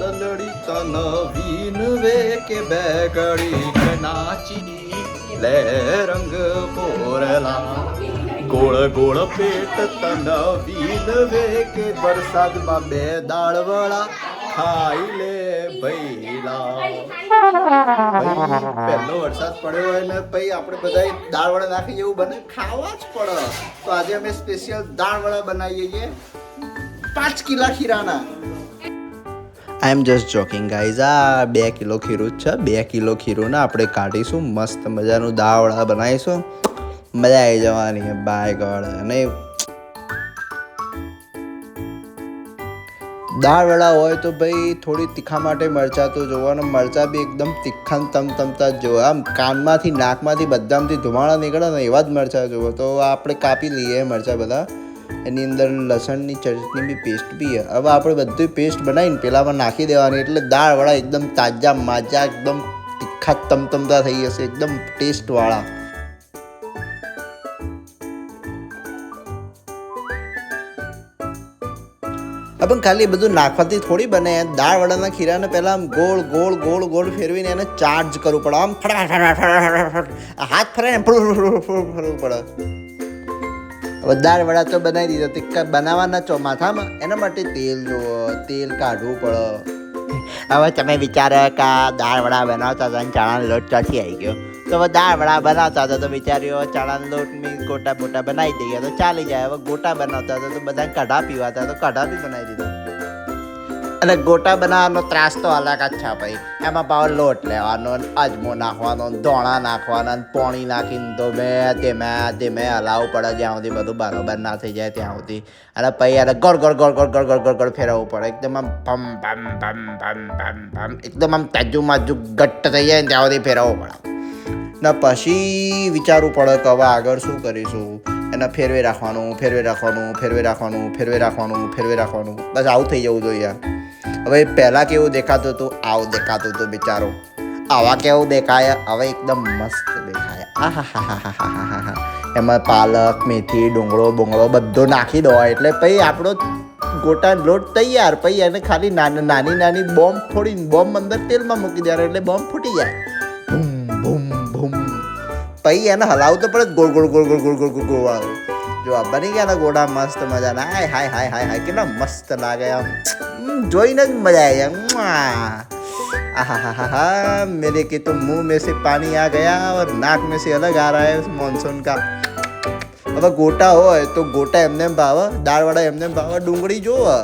દલડી તન વીનવે કે બેગડી નાચી લે રંગ પોરલા. ગોળ ગોળ પેટ તન વીનવે કે વરસાદમાં બે દાળવડા ખાઈ લે ભૈલા. પહેલો વરસાદ પડ્યો હોય ને પછી આપણે બધા દાળ વડા નાખી જેવું બને. ખાવા જ પડે. તો આજે અમે સ્પેશિયલ દાળ વડા બનાવીએ છીએ. પાંચ કિલા ખીરાના. I am just joking guys આ બે કિલો ખીરું જ છે. બે કિલો ખીરુંને આપણે કાઢીશું. મસ્ત મજાનું દાવડા બનાવીશું. મજા આવી જવાની બાય ગોડ અને દાળવડા હોય તો ભાઈ થોડી તીખા માટે મરચાં તો જોવાનું મરચાં બી એકદમ તીખા તમ તમતા જ જોવા. આમ કાનમાંથી, નાકમાંથી બધામાંથી ધુમાડા નીકળે ને એવા જ મરચાં જોવો. તો આપણે કાપી લઈએ મરચાં બધા. એની અંદર લસણની, ચટણી બી પેસ્ટ બી હવે આપણે બધું પેસ્ટ બનાવીને પહેલાંમાં નાખી દેવાની, એટલે દાળ વડા એકદમ તાજા, માજા, એકદમ તીખા, તમતમતા થઈ જશે, એકદમ ટેસ્ટવાળા પણ ખાલી બધું નાખવાથી થોડી બને. દાળ વડાના ખીરાને પહેલાં આમ ગોળ ગોળ ગોળ ગોળ ફેરવીને એને ચાર્જ કરવું પડે. આમ ફટાફટ હાથ ફરે ફરવું પડે. દાળ વડા તો બનાવી દીધા. તિક્કા બનાવવાના ચોમાસામાં. એના માટે તેલ જોવો તેલ કાઢવું પડે. હવે તમે વિચારો કે દાળ વડા બનાવતા હતા અને ચણાનો લોટ ચાથી આવી ગયો. તો હવે દાળ વડા બનાવતા હતા તો વિચાર્યો, ચણાનો લોટ મેં ગોટા બોટા બનાવી દઈએ તો ચાલી જાય. હવે ગોટા બનાવતા હતા તો બધા કઢા પીવાતા તો કઢા બી બનાવી દીધા. અને ગોટા બનાવવાનો ત્રાસ તો અલગ જ છે ભાઈ. એમાં પાવ લોટ લેવાનો અજમો નાખવાનો ધોણા નાખવાના પોણી નાખીને તો મેં ધીમે ધીમે હલાવવું પડે જ્યાં સુધી બધું બરોબર ના થઈ જાય ત્યાં સુધી. અને પછી એને ગોળ ગોળ ગોળ ગોળ ગોળ ગોળ ગોળ ગોળ ફેરવવું પડે. એકદમ આમ ભમ ભમ ભમ ભમ ભમ ભમ. એકદમ આમ તાજું માજુ ઘટ્ટ થઈ જાય ને ત્યાં સુધી ફેરવવું પડે. ને પછી વિચારવું પડે કે હવે આગળ શું કરીશું? એને ફેરવે રાખવાનું ફેરવે રાખવાનું ફેરવે રાખવાનું ફેરવે રાખવાનું ફેરવે રાખવાનું. બસ આવું થઈ જવું જોઈએ. હવે પહેલાં કેવું દેખાતું હતું? આવું દેખાતું હતું બિચારો. આવા કેવું દેખાય? હવે એકદમ મસ્ત દેખાય. આ એમાં પાલક, મેથી, ડુંગળો, બુંગળો બધો નાખી દો. એટલે પછી આપણો ગોટા લોટ તૈયાર. પછી એને ખાલી નાની નાની નાની બોમ્બ ફોડીને બોમ્બ અંદર તેલમાં મૂકી દેવાનો એટલે બોમ્બ ફૂટી જાય. ભૂમ ભૂમ ભૂમ. પછી એને હલાવું તો પડે ગોળ ગોળ ગોળ ગોળ ગોળ ગોળ ગોળ ગોળ જો આ બની ગયા ગોળા મસ્ત મજાના. હાય હાય હાય હાય હાય. કેટલા મસ્ત લાગે આમ. હમ, જોઈને જ મજા આવી જાય आहा मेरे के तो मुंह में से पानी आ गया और नाक में से अलग आ रहा है उस मानसून का હવે ગોટા હોય તો ગોટા એમને એમ ભાવે દાળવાળા એમને એમ ભાવે ડુંગળી જોવે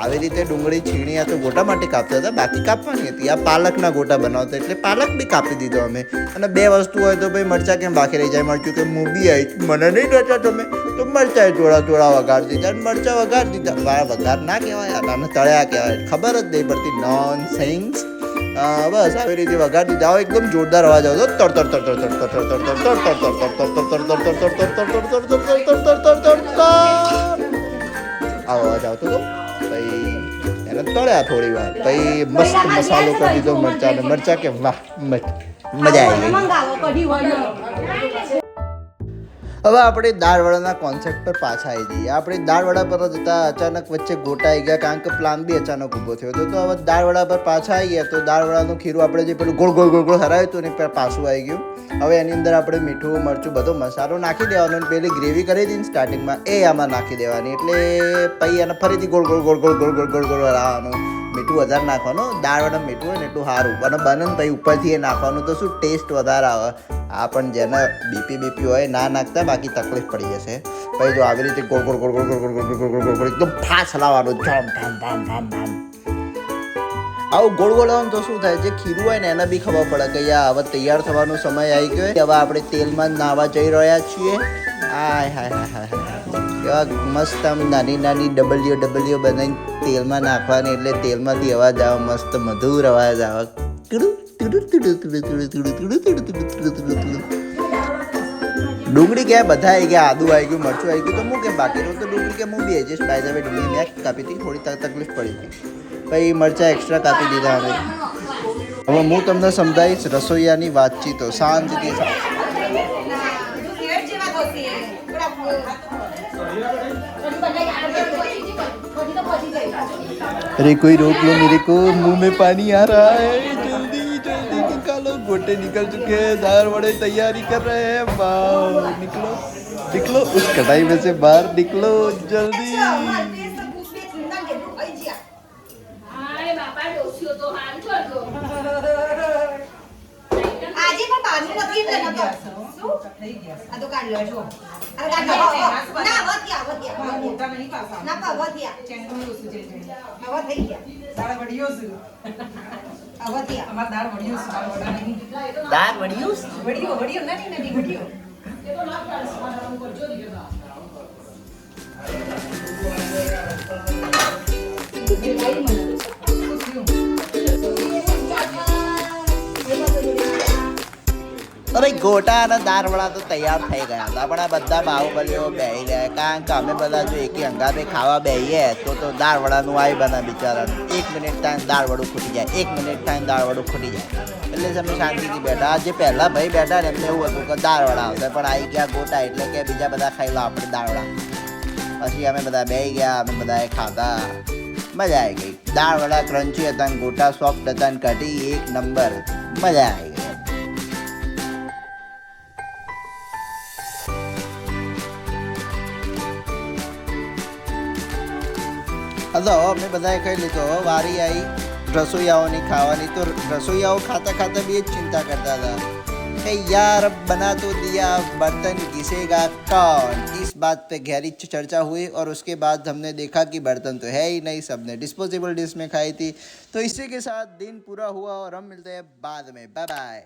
આવી રીતે ડુંગળી છીણી આ તો ગોટા માટે કાપતા હતા બાકી કાપવાની હતી આ પાલકના ગોટા બનાવતા એટલે પાલક બી કાપી દીધો અમે અને બે વસ્તુ હોય તો ભાઈ મરચા કેમ બાકી રહી જાય મરચું કે હું બી આવી મને નહીં ડરતા તમે તો મરચા થોડા થોડા વઘાર દીધા અને મરચા વઘાર દીધા વાળા વઘાર ના કહેવાય આને તળ્યા કહેવાય ખબર જ નહીં પડતી નોન સેન્સ બસ આવી રીતે વઘાર દીધા હવે એકદમ જોરદાર અવાજ આવતો તડ તડ તડ તડ તડ તડ તડ તડ તડ તડ તડ તડ તડ તડ તડ તડ આવો અવાજ આવતો હતો તળ્યા થોડી વાર. પછી મસ્ત મસાલો કરી દીધો મરચા ને. મરચા કે વાહ મજા આવી ગઈ. હવે આપણે દાળવડાના કોન્સેપ્ટ પર પાછા આવી જઈએ આપણે દાળવડા પર જતા અચાનક વચ્ચે ગોટાઈ ગયા કારણ કે પ્લાન બી અચાનક ઊભો થયો હતો તો હવે દાળવડા પર પાછા આવી ગયા તો દાળવડાનું ખીરું આપણે જે પેલું ગોળ ગોળ ગોળ ગોળ હરાવ્યું હતું ને પાછું આવી ગયું હવે એની અંદર આપણે મીઠું મરચું બધો મસાલો નાખી દેવાનો અને પેલી ગ્રેવી કરી હતી સ્ટાર્ટિંગમાં એ આમાં નાખી દેવાની એટલે પછી એને ફરીથી ગોળ ગોળ ગોળ ગોળ ગોળ ગોળ ગોળ ગોળ હરાવવાનું મીઠું વધારે નાખવાનું દાળવાળા મીઠું હોય ને એટલું સારું અને બને ને પછી ઉપરથી એ નાખવાનું તો શું ટેસ્ટ વધારે આવે આ પણ જેને બીપી બીપી હોય ના નાખતા બાકી તકલીફ પડી જશે પછી જો આવી રીતે ગોળ ગોળ ગોળ ગોળ ગોળ ગોળ ગોળ ગોળ ગોળ એકદમ ફાસ હલાવવાનું જામ ધામ ધામ ધામ ધામ આવું ગોળ ગોળ હલાવવાનું તો શું થાય જે ખીરું હોય ને એને બી ખબર પડે કે યા હવે તૈયાર થવાનો સમય આવી ગયો હવે આપણે તેલમાં નાવા જઈ રહ્યા છીએ હાય હાય હાય હાય મસ્ત આમ નાની નાની ડબલ્યુ ડબલ્યુ બનાવીને તેલમાં નાખવાની એટલે તેલમાંથી અવાજ આવે મસ્ત મધુર અવાજ આવે તુડુ, ડુંગળી કે બધા આવી ગયા, આદુ આવી ગયું, મરચું આવી ગયું, તો હું બાકી રહ્યું તો ડુંગળી કે હું બી એડજસ્ટ બાય ધ વે ડુંગળી. મેં કાપી હતી, થોડી તકલીફ પડી હતી. પછી મરચાં એક્સ્ટ્રા કાપી દીધા અમે. હવે હું તમને સમજાવીશ રસોઈયાની વાતચીતો. શાંતિથી અરે કોઈ રોક લો મેરે કો મુંહ મેં પાણી આ રહા હે निकालो निकल चुके हैं दाल बड़े तैयारी कर रहे हैं निकलो। निकलो उस कढ़ाई में से बाहर निकलो जल्दी। હાય કરજો આજે પણ બાજુ નથી નતો. શું? આ તો કાઢ લો છો. આ કાઢ લો. ના, વધ્યા, તો ભાઈ ગોટા અને દારવડા તો તૈયાર થઈ ગયા. હતા પણ આ બધા બાહુબલીઓ બેહી રહ્યા. કારણ કે અમે બધા જો એકી અંગાતે ખાવા બેહીએ, તો તો દારવડાનું આવી બના બિચારાનું. એક મિનિટ ટાઈમ દારવડું ખૂટી જાય. એક મિનિટ ટાઈમ દારવડું ખૂટી જાય. એટલે અમે શાંતિથી બેઠા. જે પહેલાં ભાઈ બેઠા ને એમને એવું હતું કે દારવડા આવશે. પણ આવી ગયા ગોટા એટલે કે બીજા બધા ખાઈ લો આપણે દારવડા પછી અમે બધા બેહી ગયા. અમે બધાએ ખાધા. મજા આવી ગઈ. દાળવડા ક્રંચી હતા ગોટા સોફ્ટ હતા ને કઢી એક નંબર મજા આવી ગઈ હા તો હવે અમે બધાએ ખાઈ લીધો હવે વારી આવી રસોઈયાઓની ખાવાની તો રસોઈયાઓ ખાતા ખાતા બી એ જ ચિંતા કરતા હતા કે यार अब बना तो दिया बर्तन घिसेगा कौन इस बात पे गहरी चर्चा हुई और उसके बाद हमने देखा कि बर्तन तो है ही नहीं सबने डिस्पोजेबल डिश में खाई थी तो इसी के साथ दिन पूरा हुआ और हम मिलते हैं बाद में बाय बाय